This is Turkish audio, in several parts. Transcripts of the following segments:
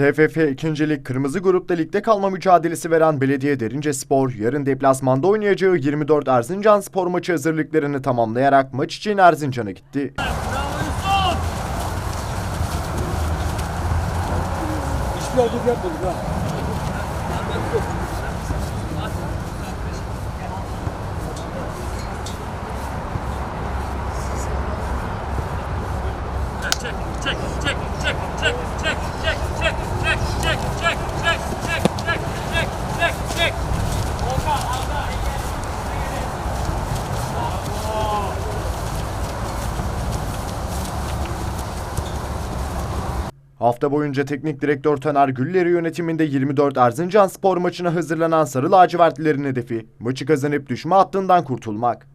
TFF 2. Lig Kırmızı Grup'ta ligde kalma mücadelesi veren Belediye Derince Spor, yarın deplasmanda oynayacağı 24 Erzincan Spor maçı hazırlıklarını tamamlayarak maç için Erzincan'a gitti. Hiçbir hareket yapmadık Hafta boyunca teknik direktör Taner Gülleri yönetiminde 24 Erzincan Spor maçına hazırlanan Sarı Lacivertlilerin hedefi maçı kazanıp düşme hattından kurtulmak.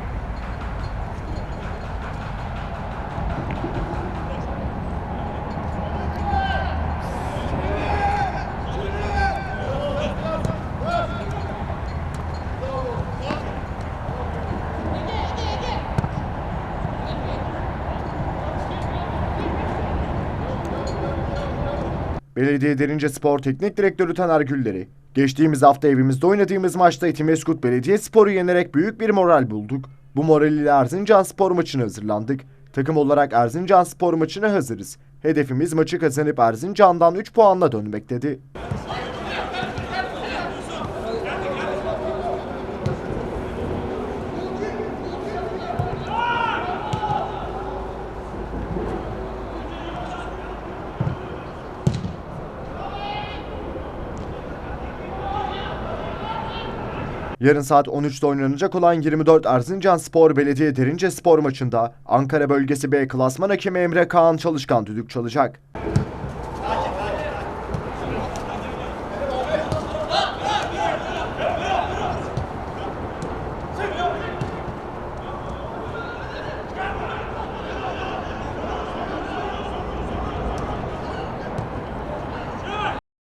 Belediye Derince Spor Teknik Direktörü Taner Gülleri, geçtiğimiz hafta evimizde oynadığımız maçta Etimeskut Belediye Spor'u yenerek büyük bir moral bulduk. Bu moral ile Erzincan Spor maçına hazırlandık. Takım olarak Erzincan Spor maçına hazırız. Hedefimiz maçı kazanıp Erzincan'dan 3 puanla dönmek dedi. Yarın saat 13'te oynanacak olan 24 Erzincan Spor Belediye Derince Spor maçında Ankara Bölgesi B Klasman Hakemi Emre Kaan Çalışkan düdük çalacak.